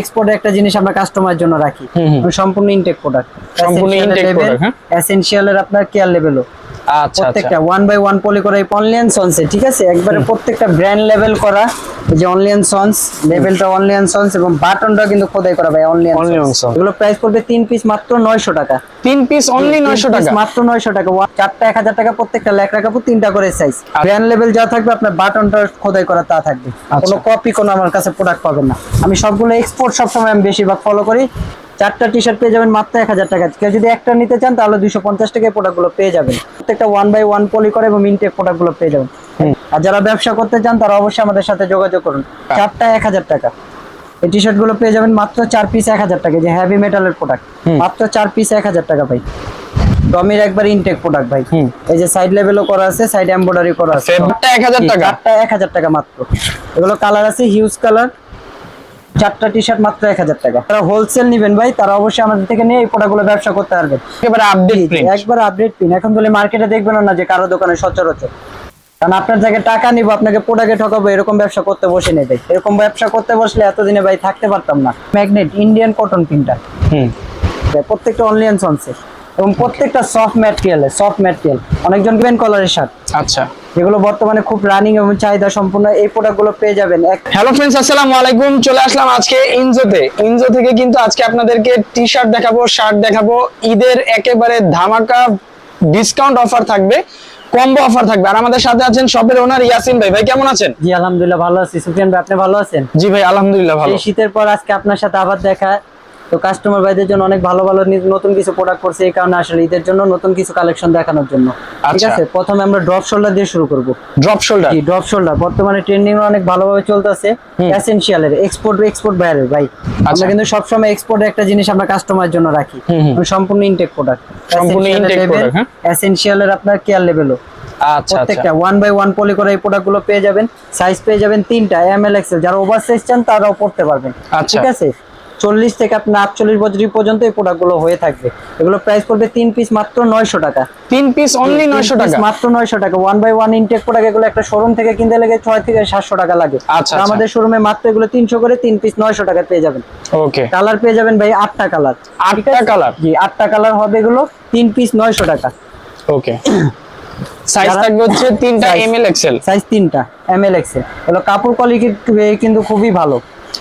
এক্সপোর্টে একটা জিনিস আমরা কাস্টমার জন্য রাখি। সম্পূর্ণ ইনটেক প্রোডাক্ট সম্পূর্ণ ইনটেক প্রোডাক্ট হ্যাঁ? এসেনশিয়ালের আপনার কেয়ার লেভেলও আচ্ছা আচ্ছা। প্রত্যেকটা ওয়ান বাই ওয়ান পলি করা অনলাইন সন্সে ঠিক আছে? একবারে প্রত্যেকটা ব্র্যান্ড লেভেল করা যে অনলাইন সন্স লেভেলটা অনলাইন সন্স এবং বাটনটা কিন্তু খোদাই করা ভাই অনলাইন on এগুলো প্রাইস পড়বে তিন পিস মাত্র নয়শো টাকা। তিন পিস অনলি তিন নয়শো piece টাকা। মাত্র নয়শো টাকা। ওয়া- চারটা এক হাজার টাকা প্রত্যেকটা লেখ রাখাবো তিনটা করে সাইজ ব্র্যান্ড লেভেল যা থাকবে আপনার বাটনটা খোদাই করা তা থাকবে। আচ্ছা। কোনো কপি কোনো আমার কাছে প্রোডাক্ট পাবেন না। আমি সবগুলো এক্সপোর্ট সবসময় আমি বেশিরভাগ ফলো করি। চারটা টি শার্ট পেয়ে যাবেন মাত্র এক হাজার টাকা। কেউ যদি একটা নিতে চান তাহলে দুইশো পঞ্চাশ টাকায় প্রোডাক্টগুলো পেয়ে যাবেন। প্রত্যেকটা ওয়ান বাই ওয়ান পলি করে এবং ইনটেক প্রোডাক্টগুলো পেয়ে যাবেন। আর যারা ব্যবসা করতে চান তারা অবশ্যই আমাদের সাথে যোগাযোগ করুন। চারটা এক হাজার টাকা। এই টি শার্টগুলো পেয়ে যাবেন মাত্র চার পিস এক হাজার টাকা। যে হেভি মেটালের প্রোডাক্ট মাত্র চার পিস এক হাজার টাকা ভাই। টমির একবার ইনটেক প্রোডাক্ট ভাই। এই যে সাইড লেভেলও করা আছে সাইড এমব্রয়ডারি করা আছে। ফেব্রুয়ারিটা এক হাজার টাকা? চারটা এক হাজার টাকা মাত্র। এগুলো কালার আছে হিউজ কালার চারটা টি শার্ট মাত্র এক হাজার টাকা। তারা হোলসেল নিবেন ভাই তারা অবশ্যই আমাদের থেকে নিয়ে এই প্রোডাক্টগুলো ব্যবসা করতে পারবেন একেবারে আপডেট একবার আপডেট পিন এখন বলে মার্কেটে দেখবেন না যে কারও দোকানে সচরাচর। কারণ আপনার জায়গায় টাকা নিব আপনাকে প্রোডাক্টে ঠকাবো এরকম ব্যবসা করতে বসে নেই ভাই। এরকম ব্যবসা করতে বসলে এতদিনে ভাই থাকতে পারতাম না। ম্যাগনেট ইন্ডিয়ান কটন পিনটা হুম। প্রত্যেকটা অনলাইন সনসে এবং প্রত্যেকটা সফট ম্যাটেরিয়ালে সফট ম্যাটেরিয়াল অনেকজন গেবেন কলারের শার্ট আচ্ছা। যেগুলো বর্তমানে খুব রানিং এবং চাহিদা সম্পূর্ণ এই প্রোডাক্টগুলো পেয়ে যাবেন। হ্যালো ফ্রেন্ডস আসসালামু আলাইকুম। চলে আসলাম আজকে ইনজোতে ইনজো থেকে কিন্তু আজকে আপনাদেরকে টি শার্ট দেখাবো শার্ট দেখাবো। ঈদের একেবারে ধামাকা ডিসকাউন্ট অফার থাকবে কম্বো অফার থাকবে। আর আমাদের সাথে আছেন শপের ওনার ইয়াসিন ভাই। ভাই কেমন আছেন? জি আলহামদুলিল্লাহ ভালো আছি। সুফিয়ান ভাই আপনি ভালো আছেন? জি ভাই আলহামদুলিল্লাহ ভালো। শীতের পর আজকে আপনার সাথে আবার দেখা। তো কাস্টমার ভাইদের জন্য অনেক ভালো ভালো নতুন কিছু প্রোডাক্ট করছে এই কারণে আসলে ঈদের জন্য নতুন কিছু কালেকশন দেখানোর জন্য। ঠিক আচ্ছা। আছে? প্রথমে আমরা ড্রপ শোল্ডার দিয়ে শুরু করব। ড্রপ শোল্ডার জি ড্রপ শোল্ডার বর্তমানে ট্রেন্ডিং অনেক ভালোভাবে চলতেছে। এসেনশিয়ালের এক্সপোর্ট এক্সপোর্ট বাইরের ভাই। আমরা আচ্ছা। কিন্তু সবসময় এক্সপোর্টে একটা জিনিস আমরা কাস্টমারের জন্য রাখি। হুম। সম্পূর্ণ ইনটেক প্রোডাক্ট সম্পূর্ণ product, হ্যাঁ? এসেনশিয়ালের আপনার কেয়ার লেভেলও আচ্ছা প্রত্যেকটা ওয়ান বাই ওয়ান পলি করে এই প্রোডাক্টগুলো পেয়ে যাবেন। সাইজ পেয়ে যাবেন তিনটা এম এল এক্সেল যারা ওভার সাইজ চান তারাও পড়তে পারবেন। ঠিক আছে? চল্লিশ থেকে আপনার আটচল্লিশ বছর পর্যন্ত এই প্রোডাক্টগুলো হয়ে থাকবে। এগুলো প্রাইস পড়বে তিন পিস মাত্র নয়শো টাকা। তিন পিস অনলি নয়শো টাকা? মাত্র নয়শো টাকা। One by one intact product এগুলো একটা শোরুম থেকে কিনতে লেগে ছয় থেকে সাতশো টাকা লাগে। আচ্ছা, আচ্ছা। আমাদের শোরুমে মাত্র এগুলো তিনশো করে তিন পিস নয়শো টাকা পেয়ে যাবেন। ওকে কালার পেয়ে যাবেন ভাই আটটা কালার আটটা কালার জি আটটা কালার হবে এগুলো তিন পিস নয়শো টাকা। ওকে সাইজ থাকবে হচ্ছে তিনটা এম এল এক্সেল সাইজ তিনটা এম এল এক্সেল কাপড় কোয়ালিটি কিন্তু খুবই ভালো?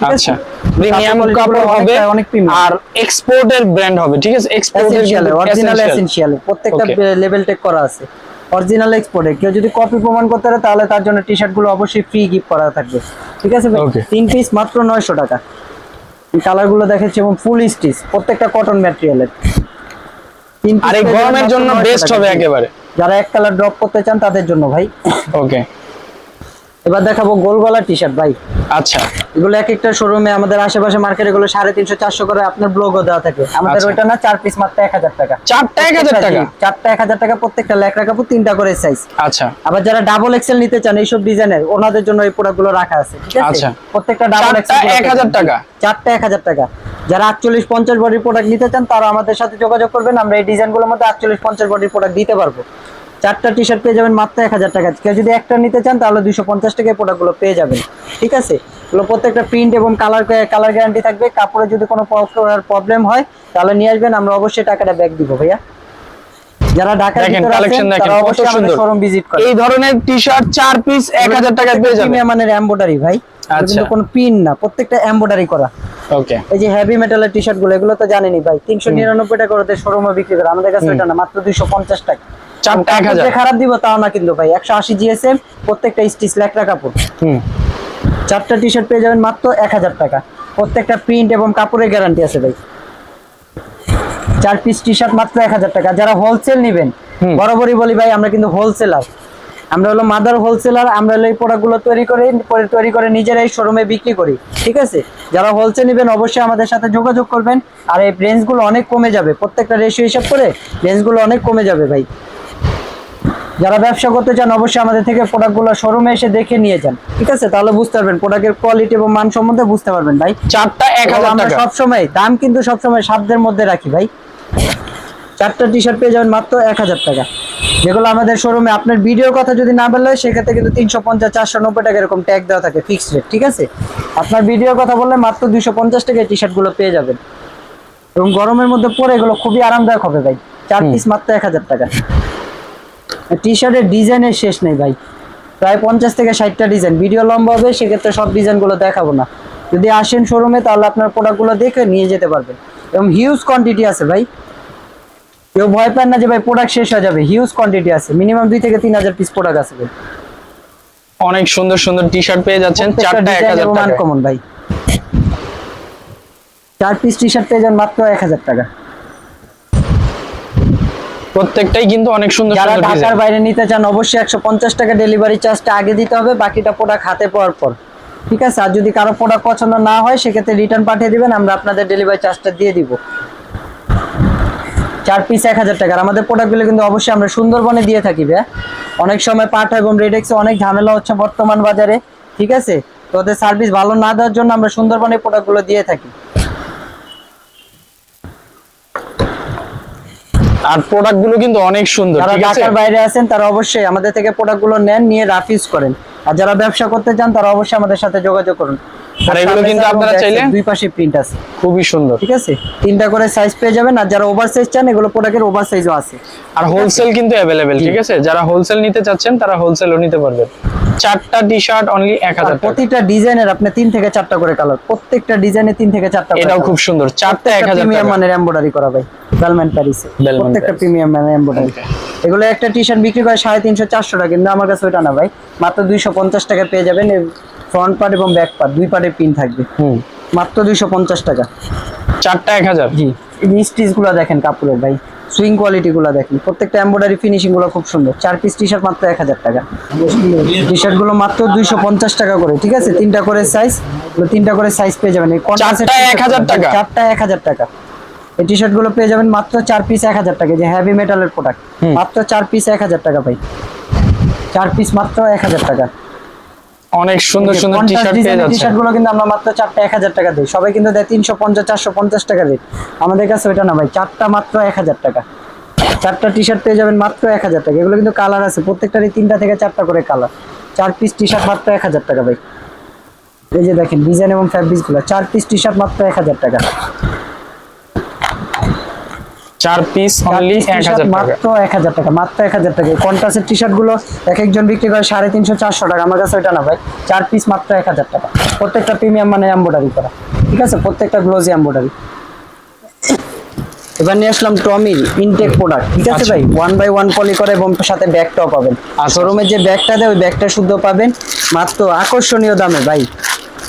আচ্ছা। প্রিমিয়াম কাপড় কাপড় quality গুলো হবে অনেক premium। আর এক্সপোর্টের ব্র্যান্ড হবে ঠিক আছে? এক্সপোর্টের এসেনশিয়াল অরিজিনাল এসেনশিয়াল প্রত্যেকটা লেভেল টেক করা আছে। অরিজিনাল এক্সপোর্টে কেউ যদি কপি প্রমাণ করতে পারে তাহলে তার জন্য টি শার্টগুলো অবশ্যই ফ্রি গিফট করা থাকবে। ঠিক আছে তিন পিস মাত্র নয়শো টাকা। কালারগুলো দেখাচ্ছি এবং ফুল স্টিচ প্রত্যেকটা কটন ম্যাটেরিয়ালের তিন piece আর এই গরমের জন্য বেস্ট হবে একেবারে। যারা এক কালার ড্রপ করতে চান তাদের জন্য ভাই। ওকে এবার দেখাবো গোল গলা টি শার্ট ভাই। আচ্ছা। এগুলো এক একটা শোরুমে আমাদের আশেপাশে মার্কেটে গুলো সাড়ে তিনশো চারশো করে আপনার ব্লগও দেওয়া থাকে। আমাদের আচ্ছা। ওইটা না চার পিস মাত্র এক হাজার টাকা। চারটা এক হাজার টাকা? চারটা এক হাজার টাকা প্রত্যেকটা লেখ রাখাবো তিনটা করে সাইজ আচ্ছা। আবার যারা ডাবল এক্সেল নিতে চান এইসব ডিজাইনের ওনাদের জন্য এই প্রোডাক্টগুলো রাখা আছে ঠিক আছে? আচ্ছা। প্রত্যেকটা ডাবল এক্সেল 1000 টাকা? চারটা এক হাজার টাকা। যারা আটচল্লিশ পঞ্চাশ বডির প্রোডাক্ট নিতে চান তারা আমাদের সাথে যোগাযোগ করবেন আমরা এই ডিজাইনগুলোর মধ্যে আটচল্লিশ পঞ্চাশ বডির প্রোডাক্ট দিতে পারব। চারটা টি শার্ট পেয়ে যাবেন মাত্র এক হাজার টাকা। কেউ যদি একটা নিতে চান তাহলে দুইশো পঞ্চাশ টাকায় প্রোডাক্টগুলো পেয়ে যাবেন। ঠিক আছে? এগুলো প্রত্যেকটা প্রিন্ট এবং কালার কালার গ্যারান্টি থাকবে। কাপড়ে যদি কোনো প্রবলেম হয় তাহলে নিয়ে আসবেন। আমরা অবশ্যই টাকাটা ব্যাক দিব ভাইয়া। যারা ঢাকার ভিতরে আছেন তারা অবশ্যই আমাদের শোরুম ভিজিট করেন। এই ধরনের টি শার্ট চার পিস এক হাজার টাকায় পেয়ে যাবে প্রিমিয়াম মানের এমব্রয়ডারি ভাই। এগুলো আচ্ছা। কিন্তু কোনো পিন না প্রত্যেকটা এমব্রয়ডারি করা। ওকে এই যে হেভি মেটালের টি শার্টগুলো এগুলো তো জানেনি ভাই। তিনশো নিরানব্বই টাকা ওদের শোরুমে বিক্রি করে। আমাদের কাছে না মাত্র দুইশো পঞ্চাশ টাকা। চারটা এক কাপড় হাজার খারাপ দিব তাও না কিন্তু ভাই একশো আশি জিএসএম প্রত্যেকটা স্টিচ লেখরা কাপড়। হুম। চারটা টি শার্ট পেয়ে যাবেন মাত্র এক হাজার টাকা। প্রত্যেকটা প্রিন্ট এবং কাপড়ের গ্যারান্টি আছে ভাই। চার পিস টি শার্ট মাত্র এক হাজার টাকা। যারা হোলসেল নেবেন। বরাবরই বলি ভাই আমরা কিন্তু হোলসেলার আমরা হলো মাদার হোলসেলার আমরা হলো এই প্রোডাক্টগুলো তৈরি করে তৈরি করে নিজেরাই শোরুমে বিক্রি করি। ঠিক আছে? যারা হোলসেল নেবেন অবশ্যই আমাদের সাথে যোগাযোগ করবেন। আর এই রেঞ্জগুলো অনেক কমে যাবে। প্রত্যেকটা রেশিও হিসাব করে রেঞ্জগুলো অনেক কমে যাবে ভাই। যারা ব্যবসা করতে চান অবশ্যই আমাদের থেকে প্রোডাক্টগুলো শোরুমে এসে দেখে নিয়ে যান। ঠিক আছে? তাহলে বুঝতে পারবেন প্রোডাক্টের কোয়ালিটি এবং মান সম্বন্ধে বুঝতে পারবেন ভাই। চারটা এক হাজার আমরা সবসময় দাম কিন্তু সবসময় সাধ্যের মধ্যে রাখি ভাই। চারটা টি শার্ট পেয়ে যাবেন মাত্র এক হাজার টাকা। যেগুলো আমাদের শোরুমে আপনার ভিডিওর কথা যদি না বললে সেক্ষেত্রে কিন্তু তিনশো পঞ্চাশ চারশো নব্বই টাকা এরকম ট্যাগ দেওয়া থাকে ফিক্সড রেট ঠিক আছে? আপনার ভিডিওর কথা বললে মাত্র দুইশো পঞ্চাশ টাকায় টি শার্টগুলো পেয়ে যাবেন। এবং গরমের মধ্যে পরে এগুলো খুবই আরামদায়ক হবে ভাই। চার পিস মাত্র এক হাজার টাকা। টি শার্টের ডিজাইনের শেষ নেই ভাই। প্রায় পঞ্চাশ থেকে ষাটটা ডিজাইন ভিডিও লম্বা হবে সেক্ষেত্রে সব ডিজাইনগুলো দেখাবো না। যদি আসেন শোরুমে তাহলে আপনার প্রোডাক্টগুলো দেখে নিয়ে যেতে পারবেন। এবং হিউজ কোয়ান্টিটি আছে ভাই। কেউ ভয় পান না যে ভাই প্রোডাক্ট শেষ হয়ে যাবে। হিউজ কোয়ান্টিটি আছে। মিনিমাম দুই থেকে তিন হাজার পিস প্রোডাক্ট আছে ভাই। অনেক সুন্দর সুন্দর টি শার্ট পেয়ে যাচ্ছেন। চারটা এক হাজার টাকা। কমন ভাই। চার পিস টি শার্ট পেয়ে যান মাত্র এক হাজার টাকা। প্রত্যেকটাই কিন্তু অনেক সুন্দর যারা ঢাকার বাইরে নিতে চান অবশ্যই একশো পঞ্চাশ টাকা ডেলিভারি চার্জটা আগে দিতে হবে বাকিটা প্রোডাক্ট হাতে পাওয়ার পর। ঠিক আছে? আর যদি কারও প্রোডাক্ট পছন্দ না হয় সেক্ষেত্রে রিটার্ন পাঠিয়ে দিবেন আমরা আপনাদের ডেলিভারি চার্জটা দিয়ে দিব। চার পিস এক হাজার টাকার। আমাদের প্রোডাক্টগুলো কিন্তু অবশ্যই আমরা সুন্দরবনে দিয়ে থাকি ভাইয়া। অনেক সময় পাঠা এবং রেডেক্সে অনেক ঝামেলা হচ্ছে বর্তমান বাজারে ঠিক আছে? তো ওদের সার্ভিস ভালো না দেওয়ার জন্য আমরা সুন্দরবনে প্রোডাক্টগুলো দিয়ে থাকি। আর প্রোডাক্টগুলো কিন্তু অনেক সুন্দর যারা ঢাকার বাইরে আছেন তারা অবশ্যই আমাদের থেকে প্রোডাক্টগুলো নেন নিয়ে রাফ ইউজ করেন। আর যারা ব্যবসা করতে চান তারা অবশ্যই আমাদের সাথে যোগাযোগ করুন। আর এগুলো কিন্তু আপনারা চাইলে- দুই পাশে প্রিন্ট আছে। খুবই সুন্দর। ঠিক আছে? তিনটা করে সাইজ পেয়ে যাবেন আর যারা ওভার চান এগুলো প্রোডাক্টের ওভার আছে। আর হোলসেল কিন্তু অ্যাভেলেবেল ঠিক আছে? যারা হোলসেল নিতে চাচ্ছেন তারা হোলসেলও নিতে পারবেন। চারটা টি শার্ট অনলি এক হাজার প্রতিটা ডিজাইনের আপনি তিন থেকে চারটা করে কালার প্রত্যেকটা ডিজাইনে তিন থেকে চারটা এটাও খুব সুন্দর। চারটা এক হাজার প্রিমিয়াম মানের এমব্রয়ডারি করা ভাই বেলম্যান প্যারিসে প্রত্যেকটা প্রিমিয়াম মানের এমব্রয়ডারি এগুলো একটা টি শার্ট বিক্রি করে সাড়ে তিনশো চারশো টাকা কিন্তু আমার কাছে ওইটা না ভাই। মাত্র দুইশো পঞ্চাশ টাকা পেয়ে যাবেন। ফ্রন্ট পার্ট এবং ব্যাক পার্ট দুই পার্টে পিন থাকবে। হুম। মাত্র দুইশো পঞ্চাশ টাকা। চারটা এক হাজার? জি। এই স্টিচগুলো দেখেন কাপড়ের ভাই সুইং কোয়ালিটি গুলো দেখেন। প্রত্যেকটা এমব্রয়ডারি ফিনিশিংগুলো খুব সুন্দর। চার পিস টি শার্ট মাত্র এক হাজার টাকা। টি শার্টগুলো মাত্র দুইশো পঞ্চাশ টাকা করে ঠিক আছে? তিনটা করে সাইজ তিনটা করে সাইজ পেয়ে যাবেন। চারটা 1000 টাকা? চারটা এক হাজার টাকা। এই টি শার্টগুলো পেয়ে যাবেন মাত্র চার পিস এক হাজার টাকা। যে হেভি মেটালের প্রোডাক্ট মাত্র চার পিস এক হাজার টাকা ভাই। চার পিস মাত্র এক হাজার টাকা। অনেক সুন্দর সুন্দর টি শার্ট পেয়ে যাচ্ছে শার্টগুলো কিন্তু আমরা মাত্র চারটা এক হাজার টাকা দিই। সবাই কিন্তু দেয় তিনশো পঞ্চাশ চারশো পঞ্চাশ টাকা রেট আমাদের কাছে ওইটা না ভাই চারটা মাত্র এক হাজার টাকা। চারটা টি শার্ট পেয়ে যাবেন মাত্র এক হাজার টাকা। এগুলো কিন্তু কালার আছে প্রত্যেকটারই তিনটা থেকে চারটা করে কালার চার পিস টি শার্ট মাত্র এক হাজার টাকা ভাই। এই যে দেখেন ডিজাইন এবং ফ্যাব্রিক্সগুলো চার পিস টি শার্ট মাত্র এক হাজার টাকা। চার পিস অনলি এক হাজার মাত্র এক হাজার টাকা মাত্র এক হাজার টাকা। কন্ট্রাস্টের টি শার্টগুলো এক একজন বিক্রি করে সাড়ে তিনশো চারশো টাকা। আমার কাছে ওইটা না ভাই চার পিস মাত্র এক হাজার টাকা। প্রত্যেকটা প্রিমিয়াম মানে এম্বোডারি করা। ঠিক আছে? প্রত্যেকটা গ্লোজি এম্বোডারি এবার নিয়ে আসলাম টমির ইনটেক প্রোডাক্ট ঠিক আছে আচ্ছা। ভাই? ওয়ান বাই ওয়ান পলি করে এবং সাথে ব্যাগটাও পাবেন। আচ্ছা। শোরুমের যে ব্যাগটা দেয় ওই ব্যাগটা শুদ্ধ পাবেন। মাত্র আকর্ষণীয় দামে ভাই।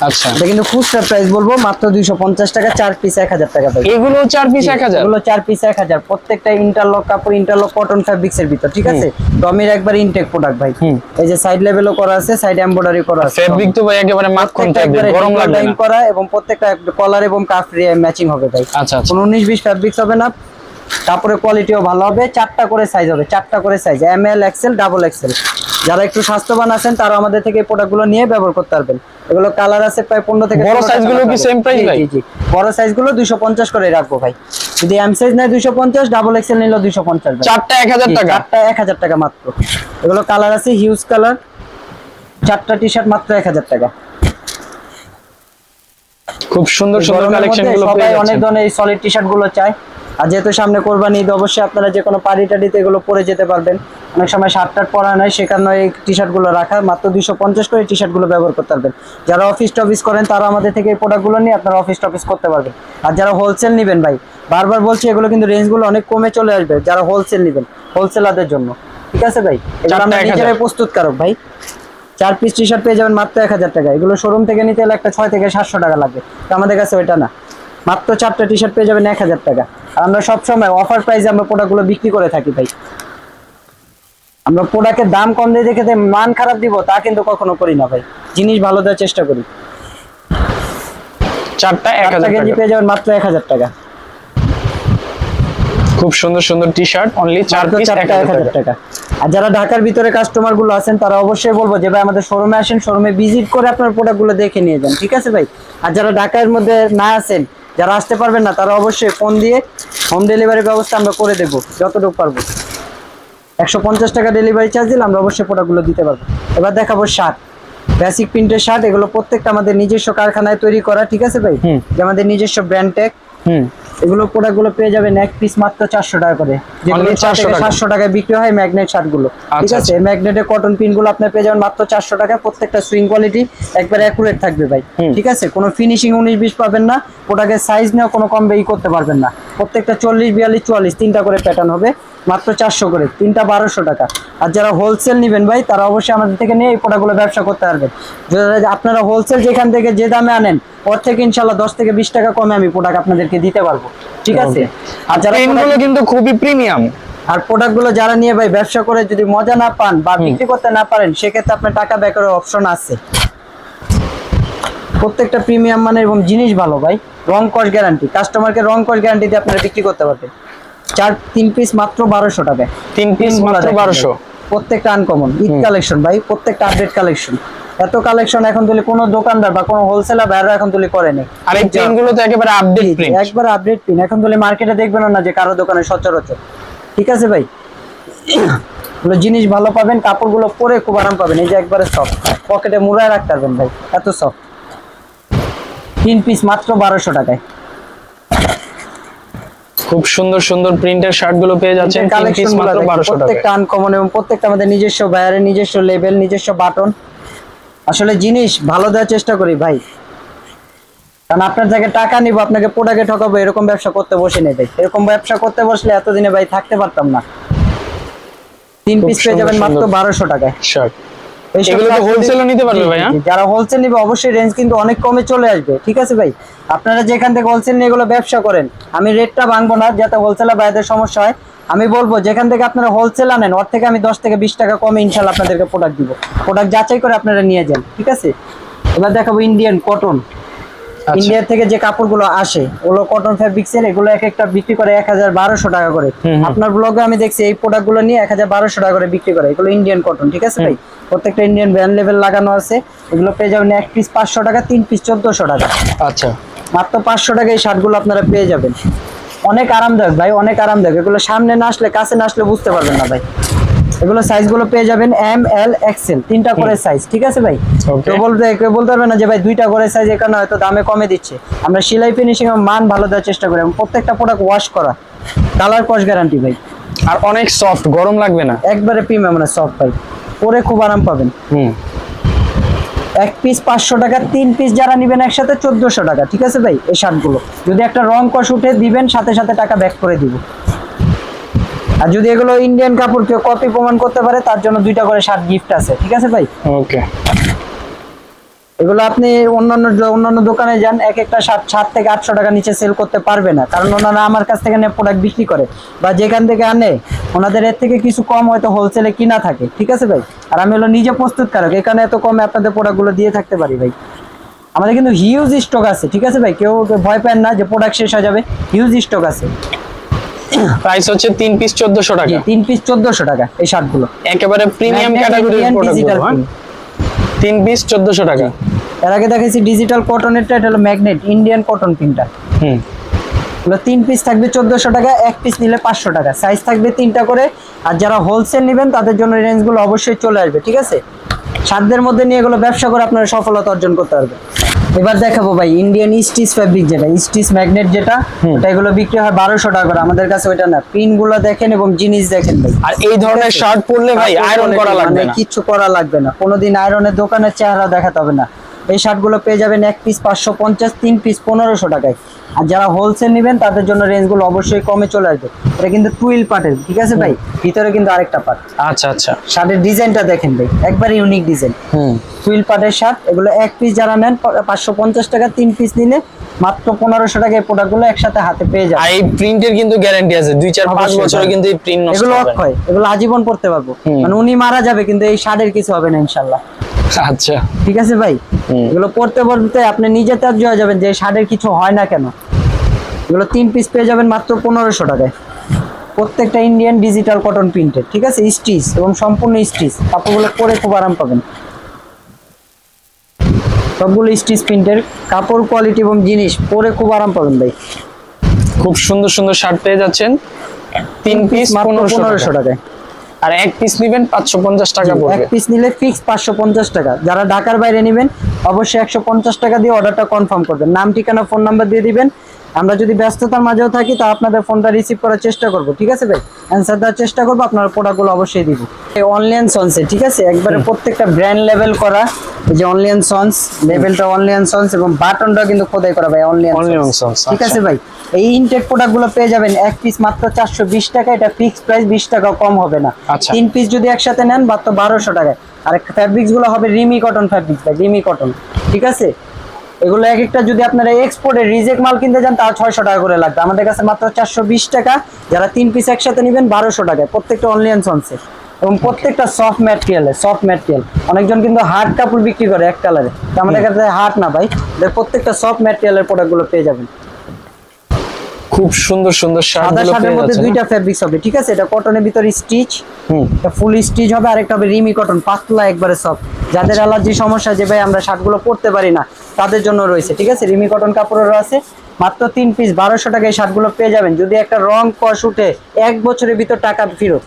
আচ্ছা। এটা কিন্তু খুচরা প্রাইস বলব মাত্র দুইশো পঞ্চাশ টাকা চার পিস এক হাজার টাকা ভাই। এগুলো চার পিস এক হাজার? এগুলো চার পিস এক হাজার। প্রত্যেকটা ইন্টারলক কাপড় ইন্টারলক কটন ফ্যাব্রিক্স এর ভিতর ঠিক আছে? টমির একবার ইনটেক প্রোডাক্ট ভাই। এই যে সাইড লেভেলও করা আছে সাইড এমব্রয়ডারি করা আছে। ফেব্রিক তো ভাই একেবারে মাখন থাকবে গরম লাগবে না। করা এবং প্রত্যেকটা কলার এবং কাফ ম্যাচিং হবে ভাই। আচ্ছা আচ্ছা। কোনো উনিশ বিশ ফ্যাব্রিক্স হবে না। কাপড়ের কোয়ালিটিও ভালো হবে চারটা করে সাইজ হবে চারটা করে size M L XL double XL যারা একটু স্বাস্থ্যবান আছেন তারা আমাদের থেকে এই প্রোডাক্টগুলো নিয়ে ব্যবহার করতে পারবেন। এগুলো কালার আছে প্রায় পনেরো থেকে বড় 16টা size গুলো colour কি price জি, ভাই? জি জি। বড় সাইজগুলো দুইশো পঞ্চাশ করে রাখব ভাই। যদি এম সাইজ নেয় দুইশো পঞ্চাশ ডাবল এক্সেল নিলো দুইশো পঞ্চাশ চারটা এক হাজার টাকা। চারটা এক হাজার টাকা মাত্র। এগুলো কালার আছে হিউজ কালার চারটা টি শার্ট মাত্র এক হাজার টাকা। খুব সুন্দর সুন্দর কালেকশনগুলো সবাই পেয়ে অনেক ধরনের এই সলিড টি শার্টগুলো চায়। আর যেহেতু সামনে কোরবানি ঈদ অবশ্যই আপনারা যে কোনো পার্টি টাটিতে এগুলো পরে যেতে পারবেন। অনেক সময় শার্ট টার্ট পরা নয় সেখানে এই টি শার্টগুলো রাখা। মাত্র দুইশো পঞ্চাশ করে টি শার্টগুলো ব্যবহার করতে পারবেন। যারা অফিস টফিস করেন তারা আমাদের থেকে এই প্রোডাক্টগুলো নিয়ে আপনারা অফিস টফিস করতে পারবেন। আর যারা হোলসেল নেবেন ভাই বারবার বলছি এগুলো কিন্তু রেঞ্জগুলো অনেক কমে চলে আসবে যারা হোলসেল নেবেন হোলসেলারদের জন্য। ঠিক আছে ভাই? আমরা নিজেরাই প্রস্তুতকারক ভাই। চার পিস টি শার্ট পেয়ে যাবেন মাত্র এক হাজার টাকা এগুলো শোরুম থেকে নিতে হলে একটা ছয় থেকে সাতশো টাকা লাগবে। তো আমাদের কাছে ওইটা না। মাত্র চারটা টি শার্ট পেয়ে যাবেন এক হাজার টাকা। আর আমরা সবসময় অফার প্রাইসে আমরা প্রোডাক্টগুলো বিক্রি করে থাকি ভাই। আমরা প্রোডাক্টের দাম কম দিয়ে দেখে মান খারাপ দিব তা কিন্তু কখনো করি না ভাই। জিনিস ভালো দেওয়ার চেষ্টা করি। চারটা এক হাজার কেজি পেয়ে যাবেন মাত্র এক হাজার টাকা। খুব সুন্দর সুন্দর টি শার্ট অনলি চার পিস এক চারটা এক হাজার টাকা। আর যারা ঢাকার ভিতরে কাস্টমারগুলো আছেন তারা অবশ্যই বলব যে ভাই আমাদের শোরুমে আসেন শোরুমে ভিজিট করে আপনার প্রোডাক্টগুলো দেখে নিয়ে যান ঠিক আছে ভাই? আর যারা ঢাকার মধ্যে না আছেন যারা আসতে পারবেন না তারা অবশ্যই ফোন দিয়ে হোম ডেলিভারির ব্যবস্থা আমরা করে দেবো যতটুকু পারব। একশো পঞ্চাশ টাকা ডেলিভারি চার্জ দিলে আমরা অবশ্যই প্রোডাক্টগুলো দিতে পারব। এবার দেখাবো শার্ট বেসিক প্রিন্টের শার্ট এগুলো প্রত্যেকটা আমাদের নিজস্ব কারখানায় তৈরি করা ঠিক আছে ভাই। যে আমাদের নিজস্ব ব্র্যান্ড ট্যাগ হুম। এগুলো প্রোডাক্টগুলো পেয়ে যাবেন এক পিস মাত্র চারশো টাকা করে। যেগুলো 400 টাকা। সাতশো টাকায় বিক্রি হয় ম্যাগনেট শার্টগুলো ঠিক আচ্ছা, আছে ম্যাগনেটের কটন পিনগুলো আপনি পেয়ে যাবেন মাত্র চারশো টাকা প্রত্যেকটা সুইং কোয়ালিটি একবারে অ্যাকুরেট থাকবে ভাই। ঠিক আছে? কোনো ফিনিশিং উনিশ বিশ পাবেন না। প্রোডাক্টের সাইজ নিয়েও কোনো কম বেই করতে পারবেন না। প্রত্যেকটা চল্লিশ বিয়াল্লিশ চুয়াল্লিশ তিনটা করে প্যাটার্ন হবে। মাত্র চারশো করে তিনটা বারোশো টাকা। আর যারা হোলসেল নেবেন ভাই তারা অবশ্যই আমাদের থেকে নিয়ে এই প্রোডাক্টগুলো ব্যবসা করতে পারবেন। আপনারা হোলসেল যেখান থেকে যে দামে আনেন ওর থেকে ইনশাল্লাহ দশ থেকে বিশ টাকা কমে আমি প্রোডাক্ট আপনাদেরকে দিতে পারব। ঠিক আছে? আর যারা কিন্তু খুবই প্রিমিয়াম আর প্রোডাক্টগুলো যারা নিয়ে ভাই ব্যবসা করে যদি মজা না পান বা বিক্রি করতে না পারেন সেক্ষেত্রে আপনার টাকা ব্যাকের অপশন আছে। প্রত্যেকটা প্রিমিয়াম মানে এবং জিনিস ভালো ভাই। রং কস গ্যারান্টি কাস্টমারকে রং কস গ্যারান্টি দিয়ে আপনারা বিক্রি করতে পারবেন। চার তিন পিস মাত্র বারোশো টাকায়। তিন পিস মাত্র বারোশো। প্রত্যেকটা আনকমন ঈদ কালেকশন ভাই প্রত্যেকটা আপডেট কালেকশন এত কালেকশন এখন তুলি কোনো দোকানদার বা কোনো হোলসেলার বাইরে এখন তুলি করেনি আর এই প্রিন্টগুলো তো একেবারে আপডেট প্রিন্ট একবার আপডেট পিন এখন তুলে মার্কেটে দেখবেন না যে কারও দোকানে সচরাচর। ঠিক আছে ভাই? জিনিস ভালো পাবেন কাপড়গুলো পরে খুব আরাম পাবেন। এই যে একবারে সফট পকেটে মুড়ায় রাখতে পারবেন ভাই। এত সফট তিন পিস মাত্র বারোশো টাকায়। খুব সুন্দর সুন্দর প্রিন্টের শার্টগুলো পেয়ে যাচ্ছেন কালেকশন মাত্র বারোশো টাকা প্রত্যেকটা আনকমন এবং প্রত্যেকটা আমাদের নিজস্ব বায়ারের নিজস্ব লেভেল নিজস্ব বাটন আসলে জিনিস ভালো দেওয়ার চেষ্টা করি ভাই। কারণ আপনার থেকে টাকা নিব আপনাকে প্রোডাক্টে ঠকাবো এরকম ব্যবসা করতে বসে নেই ভাই। এরকম ব্যবসা করতে বসলে এতদিনে ভাই থাকতে পারতাম না। তিন পিস পেয়ে যাবেন মাত্র বারোশো টাকায়। শার্ট এগুলো তো শার্ট নিতে পারবে ভাই। যারা হোলসেল নেবে অবশ্যই রেঞ্জ কিন্তু অনেক কমে চলে আসবে ঠিক আছে ভাই? আপনারা যেখান থেকে হোলসেল নিয়ে এগুলো ব্যবসা করেন আমি রেটটা ভাঙবো না যাতে হোলসেলার বাইরের সমস্যা হয়। আমি বলব যেখান থেকে আপনারা হোলসেল আনেন ওর থেকে আমি দশ থেকে বিশ টাকা কমে ইনশাল আপনাদেরকে প্রোডাক্ট দিব। প্রোডাক্ট যাচাই করে আপনারা নিয়ে যান ঠিক আছে? এবার দেখাবো ইন্ডিয়ান কটন। ইন্ডিয়া থেকে যে কাপড়গুলো আসে ওগুলো কটন ফ্যাব্রিক্স এর এগুলো এক একটা বিক্রি করে এক হাজার বারোশো টাকা করে। আপনার ব্লগে আমি দেখছি এই প্রোডাক্টগুলো নিয়ে এক হাজার বারোশো টাকা করে বিক্রি করে। এগুলো ইন্ডিয়ান কটন ঠিক আছে ভাই? প্রত্যেকটা ইন্ডিয়ান ব্র্যান্ড লেভেল লাগানো আছে। এগুলো পেয়ে যাবেন এক পিস পাঁচশো টাকা তিন পিস চোদ্দশো টাকা। আচ্ছা। মাত্র পাঁচশো টাকা এই শার্টগুলো আপনারা পেয়ে যাবেন। অনেক আরামদায়ক ভাই অনেক আরামদায়ক। এগুলো সামনে না আসলে কাছে না আসলে বুঝতে পারবেন না ভাই। এগুলো সাইজগুলো পেয়ে যাবেন এম এল এক্সেল তিনটা করে সাইজ ঠিক আছে ভাই. কেউ বলতে কেউ বলতে পারবে না যে ভাই দুইটা করে সাইজ এখানে হয়তো দামে কমে দিচ্ছে। আমরা সেলাই ফিনিশিং এর মান ভালো দেওয়ার চেষ্টা করি এবং প্রত্যেকটা প্রোডাক্ট ওয়াশ করা। কালার কস গ্যারান্টি ভাই। আর অনেক সফট গরম লাগবে না? একবারে প্রিমিয়াম মানে সফট ভাই। পরে খুব আরাম পাবেন। হুম। এক পিস পাঁচশো টাকা তিন পিস যারা নিবেন একসাথে চোদ্দশো টাকা ঠিক আছে ভাই? এই শার্টগুলো যদি একটা রং কষ উঠে দিবেন সাথে সাথে টাকা ব্যাক করে দিব। আর যদি এগুলো ইন্ডিয়ান কাপড় কেউ কপি প্রমাণ করতে পারে তার জন্য দুইটা করে শার্ট গিফট আছে ঠিক আছে ভাই? ওকে এগুলো আপনি অন্যান্য অন্যান্য দোকানে যান এক একটা শার্ট সাত থেকে আটশো টাকা নিচে সেল করতে পারবে না কারণ ওনারা আমার কাছ থেকে প্রোডাক্ট বিক্রি করে বা যেখান থেকে আনে ওনাদের এর থেকে কিছু কম হয়তো হোলসেলে কিনা থাকে ঠিক আছে ভাই? আর আমি হলো নিজে প্রস্তুত প্রস্তুতকারক এখানে এত কমে আপনাদের প্রোডাক্টগুলো দিয়ে থাকতে পারি ভাই। আমাদের কিন্তু হিউজ স্টক আছে ঠিক আছে ভাই? কেউ ভয় পান না যে প্রোডাক্ট শেষ হয়ে যাবে হিউজ স্টক আছে। প্রাইস হচ্ছে তিন পিস চোদ্দশো জি, টাকা তিন পিস চোদ্দশো টাকা এই শার্টগুলো। একেবারে প্রিমিয়াম ক্যাটাগরির প্রোডাক্ট। তিন পিস চোদ্দশো টাকা। এর আগে দেখাইছি ডিজিটাল কটনেরটা এটা হলো ম্যাগনেট ইন্ডিয়ান কটন প্রিন্টার হুম। এগুলো তিন পিস থাকবে চোদ্দশো টাকা এক পিস নিলে পাঁচশো টাকা। সাইজ থাকবে তিনটা করে। আর যারা হোলসেল নেবেন তাদের জন্য রেঞ্জগুলো অবশ্যই চলে আসবে ঠিক আছে? সাধ্যের মধ্যে নিয়ে এগুলো ব্যবসা করে আপনারা সফলতা অর্জন করতে পারবে এবার দেখাবো ভাই ইন্ডিয়ান স্টিচ ফ্যাব্রিক যেটা স্টিচ ম্যাগনেট যেটা। ওটা এগুলো বিক্রি হয় বারোশো টাকা করে। আমাদের কাছে ওইটা না পিনগুলো দেখেন এবং জিনিস দেখেন ভাই। আর এই ধরনের শার্ট পরলে ভাই আয়রন করা লাগবে কিছু না। কিছু করা লাগবে না। কোনোদিন আয়রনের দোকানের চেহারা দেখাতে হবে না। এই শার্টগুলো পেয়ে যাবেন এক পিস পাঁচশো পঞ্চাশ তিন পিস পনেরোশো টাকায়। আর যারা হোলসেল নেবেন তাদের জন্য রেঞ্জগুলো অবশ্যই কমে চলে আসবে। এটা কিন্তু টুইল পার্টের ঠিক আছে ভাই? ভিতরে কিন্তু আরেকটা পার্ট আচ্ছা আচ্ছা। শার্টের ডিজাইনটা দেখেন ভাই একবারে ইউনিক ডিজাইন হুম। টুইল পার্টের শার্ট এগুলো এক পিস যারা নেন পাঁচশো পঞ্চাশ টাকা তিন পিস নিলে মাত্র পনেরোশো টাকা এই প্রোডাক্টগুলো একসাথে হাতে পেয়ে যাবে এই প্রিন্টের কিন্তু গ্যারান্টি আছে দুই চার পাঁচ বছরে কিন্তু এই প্রিন্ট নষ্ট এগুলো। অক্ষয় এগুলো আজীবন পড়তে পারব। মানে উনি মারা যাবে কিন্তু এই শার্টের কিছু হবে না ইনশাল্লাহ আচ্ছা। ঠিক আছে ভাই? এগুলো পড়তে পড়তে আপনি নিজে তার হয়ে যাবেন যে শার্টের কিছু হয় না কেন। এগুলো তিন পিস পেয়ে যাবেন মাত্র পনেরোশো টাকায়। প্রত্যেকটা ইন্ডিয়ান ডিজিটাল কটন প্রিন্টেড ঠিক আছে? স্টিচ এবং সম্পূর্ণ স্টিচ কাপড়গুলো পরে খুব আরাম পাবেন। সবগুলো স্টিচ প্রিন্টের কাপড় কোয়ালিটি এবং জিনিস পরে খুব আরাম পাবেন ভাই। খুব সুন্দর সুন্দর শার্ট পেয়ে যাচ্ছেন। তিন পিস পনেরোশো টাকায়। আর এক পিস নেবেন পাঁচশো পঞ্চাশ টাকা এক পিস নিলে ফিক্স পাঁচশো পঞ্চাশ টাকা। যারা ঢাকার বাইরে নেবেন অবশ্যই একশো পঞ্চাশ টাকা দিয়ে অর্ডারটা কনফার্ম করবেন। নাম ঠিকানা ফোন নাম্বার দিয়ে দিবেন। আমরা যদি ব্যস্ততার মাঝেও থাকি তা আপনাদের ফোনটা রিসিভ করার চেষ্টা করব। ঠিক আছে ভাই? অ্যান্সার দেওয়ার চেষ্টা করব আপনার প্রোডাক্টগুলো অবশ্যই দিব। অনলাইন সন্সে ঠিক আছে? একবারে প্রত্যেকটা ব্র্যান্ড লেভেল করা এই যে অনলাইন সন্স লেভেলটা অনলাইন সন্স এবং বাটনটাও কিন্তু খোদাই করা ভাই অনলাইন on ঠিক আছে আচ্ছা। ভাই? এই ইনটেক প্রোডাক্টগুলো পেয়ে যাবেন এক পিস মাত্র চারশো বিশ টাকা এটা ফিক্স প্রাইস বিশ টাকা কম হবে না। আচ্ছা। তিন পিস যদি একসাথে নেন মাত্র বারোশো টাকায়। আর ফ্যাব্রিক্সগুলো হবে রিমি কটন ফ্যাব্রিক্স ভাই রিমি কটন ঠিক আছে? এগুলো এক একটা যদি আপনারা এক্সপোর্টে রিজেক্ট মাল কিনতে যান তাও ছয়শো টাকা করে লাগবে। আমাদের কাছে মাত্র চারশো বিশ টাকা যারা তিন পিস একসাথে নেবেন বারোশো টাকায়। প্রত্যেকটা অনলাইন সনসে এবং প্রত্যেকটা সফট ম্যাটেরিয়ালে সফট ম্যাটেরিয়াল অনেকজন কিন্তু হার্ড কাপড় বিক্রি করে এক কালারে আমাদের কাছে হার্ড না ভাই। প্রত্যেকটা সফট ম্যাটেরিয়ালের প্রোডাক্টগুলো পেয়ে যাবেন। খুব সুন্দর সুন্দর শার্টগুলো শার্টের পেয়ে মধ্যে দুইটা ফেব্রিক্স হবে ঠিক আছে? এটা কটনের ভিতর স্টিচ হুম। এটা ফুল স্টিচ হবে আরেকটা হবে রিমি কটন পাতলা একবারে সফট যাদের আচ্ছা। অ্যালার্জি সমস্যা যে ভাই আমরা শার্টগুলো পরতে পারি না তাদের জন্য রয়েছে ঠিক আছে? রিমি কটন কাপড়েরও আছে মাত্র তিন পিস বারোশো টাকায় শার্টগুলো পেয়ে যাবেন। যদি একটা রং কস উঠে এক বছরের ভিতর টাকা ফেরত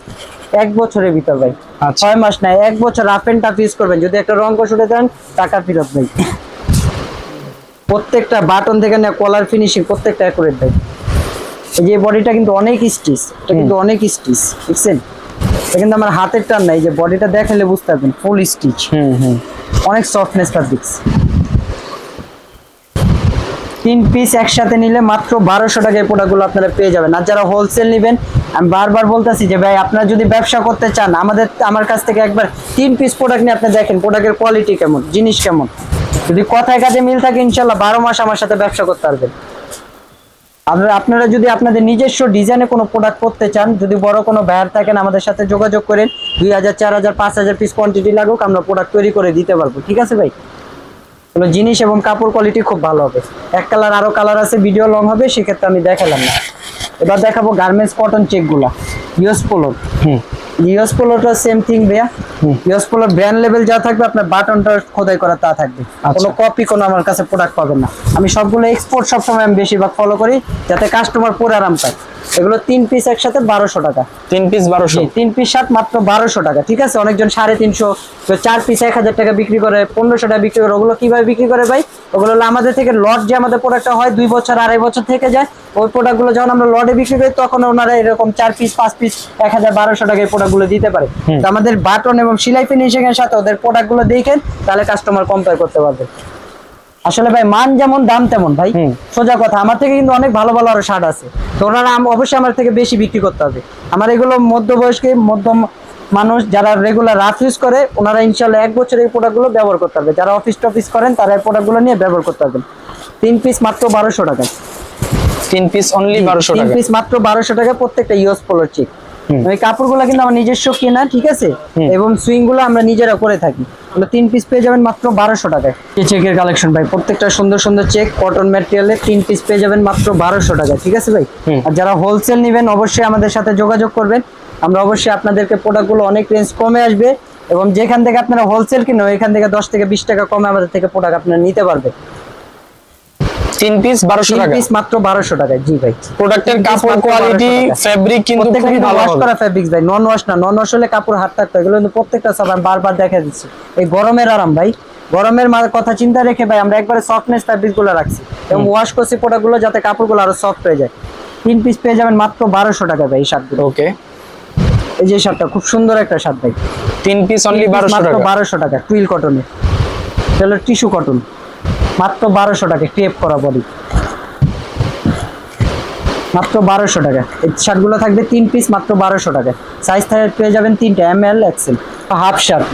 এক বছরের ভিতর ভাই। আচ্ছা। ছয় মাস না এক বছর রাফ এন্ড টাফ ইউজ করবেন। যদি একটা রং কস উঠে দেন টাকা ফেরত ভাই। প্রত্যেকটা বাটন থেকে না কলার ফিনিশিং প্রত্যেকটা অ্যাকুরেট ভাই। এই যে বডিটা কিন্তু অনেক স্টিচ এটা কিন্তু অনেক স্টিচ দেখছেন? এটা কিন্তু আমার হাতের টান নাই যে বডিটা দেখালে বুঝতে পারবেন ফুল স্টিচ হুম হুম। অনেক সফটনেস ফ্যাব্রিক্স তিন পিস একসাথে নিলে মাত্র বারোশো টাকায় প্রোডাক্টগুলো আপনারা পেয়ে যাবেন। আর যারা হোলসেল নেবেন আমি বারবার বলতেছি যে ভাই আপনারা যদি ব্যবসা করতে চান আমাদের আমার কাছ থেকে একবার তিন পিস প্রোডাক্ট নিয়ে আপনি দেখেন প্রোডাক্টের কোয়ালিটি কেমন জিনিস কেমন। যদি কথায় কাজে মিল থাকে ইনশাল্লাহ বারো মাস আমার সাথে ব্যবসা করতে পারবেন। আপনারা আপনারা যদি আপনাদের নিজস্ব ডিজাইনে কোনো প্রোডাক্ট করতে চান, যদি বড় কোনো ব্যায়ার থাকেন আমাদের সাথে যোগাযোগ করেন, দুই হাজার, চার হাজার, পাঁচ হাজার পিস কোয়ান্টিটি লাগুক, আমরা প্রোডাক্ট তৈরি করে দিতে পারব। ঠিক আছে ভাই? কোনো জিনিস এবং কাপড় কোয়ালিটি খুব ভালো হবে। এক কালার আরও কালার আছে ভিডিও লং হবে, সেক্ষেত্রে আমি দেখালাম না। এবার দেখাবো গার্মেন্টস কটন চেকগুলো ইউজফুল হুম। ইউএস পোলোটা সেম থিং ভাইয়া। ইউএস পোলোর ব্র্যান্ড লেভেল যা থাকবে আপনার বাটনটা খোদাই করা তা থাকবে। কোনো কপি কোনো আমার কাছে প্রোডাক্ট পাবেন না। আমি সবগুলো এক্সপোর্ট সবসময় আমি বেশিরভাগ ফলো করি যাতে কাস্টমার পরে আরাম পায়। এগুলো তিন পিস একসাথে বারোশো টাকা। তিন পিস বারোশো। তিন পিস শার্ট মাত্র বারোশো টাকা ঠিক আছে? অনেকজন সাড়ে তিনশো চার পিস এক হাজার টাকা বিক্রি করে পনেরোশো টাকা বিক্রি করে ওগুলো কীভাবে বিক্রি করে ভাই? ওগুলো হলো আমাদের থেকে লট যে আমাদের প্রোডাক্টটা হয় দুই বছর আড়াই বছর থেকে যায় ওই প্রোডাক্টগুলো যখন আমরা লটে বিক্রি করি তখন ওনারা এরকম চার পিস পাঁচ পিস এক হাজার বারোশো টাকায় প্রোডাক্টগুলো দিতে পারে। তো আমাদের বাটন এবং সিলাই ফিনিশিং এর সাথে ওদের প্রোডাক্টগুলো দেখেন তাহলে কাস্টমার কম্পেয়ার করতে পারবে। আসলে ভাই মান যেমন দাম তেমন ভাই। সোজা কথা আমার থেকে কিন্তু অনেক ভালো ভালো আরও শার্ট আছে। তো ওনারা অবশ্যই আমার থেকে বেশি বিক্রি করতে হবে। আমার এগুলো মধ্যবয়স্ক মধ্যম মানুষ যারা রেগুলার রাফ ইউজ করে ওনারা ইনশাল্লাহ এক বছর এই প্রোডাক্টগুলো ব্যবহার করতে হবে যারা অফিস টফিস করেন তারা এই প্রোডাক্টগুলো নিয়ে ব্যবহার করতে হবে তিন পিস মাত্র বারোশো টাকা। তিন পিস অনলি বারোশো তিন পিস মাত্র বারোশো টাকা প্রত্যেকটা ইউএস পোলোর চেক হুম। ওই কাপড়গুলো কিন্তু আমার নিজস্ব কেনা ঠিক আছে? এবং সুইংগুলো আমরা নিজেরা করে থাকি। তিন পিস পেয়ে যাবেন মাত্র বারোশো টাকায়। এই চেকের কালেকশন ভাই। প্রত্যেকটা সুন্দর সুন্দর চেক কটন ম্যাটেরিয়ালে তিন পিস পেয়ে যাবেন মাত্র বারোশো টাকায় ঠিক আছে ভাই? আর যারা হোলসেল নেবেন অবশ্যই আমাদের সাথে যোগাযোগ করবেন। আমরা অবশ্যই আপনাদেরকে প্রোডাক্টগুলো অনেক রেঞ্জ কমে আসবে এবং যেখান থেকে আপনারা হোলসেল কিনো এখান থেকে দশ থেকে বিশ টাকা কমে আমাদের থেকে প্রোডাক্ট আপনারা নিতে পারবেন তিন পিস বারোশো তিন টাকা। পিস মাত্র বারোশো টাকায় জি ভাই। প্রোডাক্টের কাপড় কোয়ালিটি ফেব্রিক কিন্তু খুবই ভালো ওয়াশ করা ফেব্রিক্স ভাই নন ওয়াশ না নন ওয়াশ হলে কাপড় হাত থাকতো এগুলো কিন্তু প্রত্যেকটা সব আমি বারবার দেখা দিচ্ছি। এই গরমের আরাম ভাই গরমের কথা চিন্তা রেখে ভাই আমরা একবারে সফটনেস ফ্যাব্রিকগুলো রাখছি এবং ওয়াশ করছি প্রোডাক্টগুলো যাতে কাপড়গুলো আরও সফট হয়ে যায়। তিন পিস পেয়ে যাবেন মাত্র বারোশো টাকা ভাই এই শার্টগুলো ওকে এই যে শার্টটা খুব সুন্দর একটা শার্ট ভাই। তিন পিস অনলি বারোশো টাকা। বারোশো টাকা টুইল কটনের এটা টিস্যু কটন মাত্র বারোশো টাকা টেপ করা বডি মাত্র বারোশো টাকা। এই শার্টগুলো থাকবে তিন পিস মাত্র বারোশো টাকা। সাইজ পেয়ে যাবেন তিনটা M L XL half shirt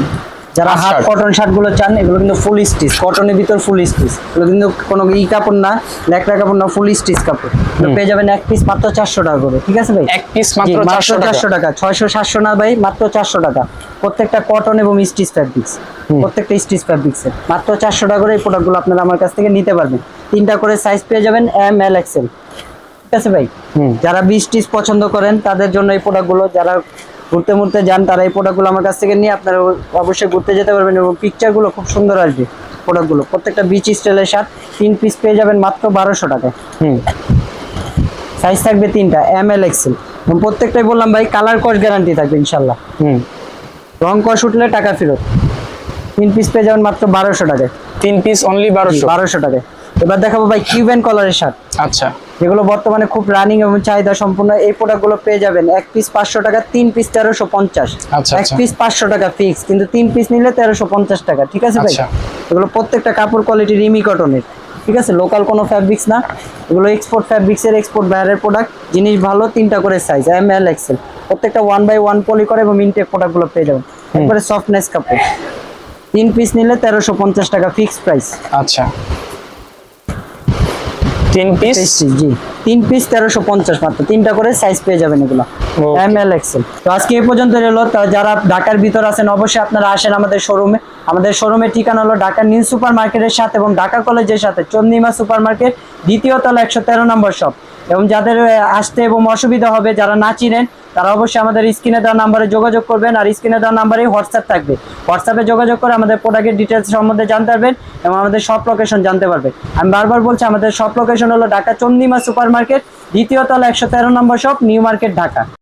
যারা হাফ। কটন শার্টগুলো চান এগুলো কিন্তু ফুল স্টিচ কটনের ভিতর ফুল স্টিচ এগুলো কিন্তু কোনো ই কাপড় না ল্যাকড়া কাপড় না ফুল স্টিচ কাপড়। পেয়ে যাবেন এক পিস মাত্র চারশো টাকা করে ঠিক আছে ভাই? এক পিস মাত্র চারশো টাকা। চারশো টাকা ছয়শো সাতশো না ভাই মাত্র চারশো টাকা। প্রত্যেকটা কটন এবং স্টিচ ফ্যাব্রিক্স প্রত্যেকটা স্টিচ ফ্যাব্রিক্স মাত্র চারশো টাকা করে এই প্রোডাক্টগুলো আপনারা আমার কাছ থেকে নিতে পারবেন। তিনটা করে সাইজ পেয়ে যাবেন এম এল এক্সেল ঠিক আছে ভাই। যারা বিশ টিস পছন্দ করেন তাদের জন্য এই প্রোডাক্টগুলো যারা ঘুরতে মুড়তে যান তারা এই প্রোডাক্টগুলো আমার কাছ থেকে নিয়ে আপনারা অবশ্যই ঘুরতে যেতে পারবেন এবং পিকচারগুলো খুব সুন্দর আসবে প্রোডাক্টগুলো প্রত্যেকটা বিচ স্টাইলের শার্ট তিন পিস পেয়ে যাবেন মাত্র বারোশো টাকায়। হুম। সাইজ থাকবে তিনটা এম এল এক্সেল এবং প্রত্যেকটাই বললাম ভাই কালার কস গ্যারান্টি থাকবে ইনশাল্লাহ হুম। রং কস উঠলে টাকা ফেরত। তিন পিস পেয়ে যাবেন মাত্র বারোশো টাকায়। তিন পিস অনলি বারোশো। বারোশো টাকায়। এবার দেখাবো ভাই কিউবেন কলারের শার্ট আচ্ছা। যেগুলো বর্তমানে খুব রানিং এবং চাহিদা সম্পূর্ণ এই প্রোডাক্টগুলো পেয়ে যাবেন। এক পিস পাঁচশো টাকা তিন পিস তেরোশো পঞ্চাশ। আচ্ছা, এক আচ্ছা। পিস পাঁচশো টাকা ফিক্স কিন্তু তিন পিস নিলে তেরোশো পঞ্চাশ টাকা ঠিক আছে ভাই? আচ্ছা। এগুলো প্রত্যেকটা কাপড় কোয়ালিটি রিমি কটনের ঠিক আছে? লোকাল কোনো ফ্যাব্রিক্স না। এগুলো এক্সপোর্ট ফ্যাব্রিক্সের এক্সপোর্ট বাইরের প্রোডাক্ট জিনিস ভালো তিনটা করে সাইজ এম এল এক্সেল প্রত্যেকটা ওয়ান বাই ওয়ান পলি করে এবং ইনটেক প্রোডাক্টগুলো পেয়ে যাবেন। একবারে সফটনেস কাপড়। তিন পিস নিলে তেরোশো পঞ্চাশ টাকা ফিক্স প্রাইস আচ্ছা। তিন পিস জি। তিন পিস তেরোশো পঞ্চাশ মাত্র। তিনটা করে সাইজ পেয়ে যাবেন এগুলো। এম এল এক্সেল তো আজকে এই পর্যন্ত এলো যারা ঢাকার ভিতর আছেন অবশ্যই আপনারা আসেন আমাদের শোরুমে আমাদের শোরুমের ঠিকানা হলো ঢাকার নিউ সুপার মার্কেটের সাথে এবং ঢাকা কলেজের সাথে চন্দিমা সুপার মার্কেট দ্বিতীয় তলা একশো তেরো নম্বর শপ এবং যাদের আসতে এবং অসুবিধা হবে যারা না চিনেন, তারা অবশ্যই আমাদের স্ক্রিনে দেওয়া নাম্বারে যোগাযোগ করবেন আর স্ক্রিনে দেওয়া নাম্বারেই হোয়াটসঅ্যাপ থাকবে। হোয়াটসঅ্যাপে যোগাযোগ করে আমাদের প্রোডাক্টের ডিটেলস সম্বন্ধে জানতে পারবেন এবং আমাদের সব লোকেশন জানতে পারবেন। আমি বারবার বলছি, আমাদের সব লোকেশন হলো ঢাকা চন্দিমা সুপার মার্কেট দ্বিতীয় তলা একশো তেরো নম্বর শপ নিউ মার্কেট ঢাকা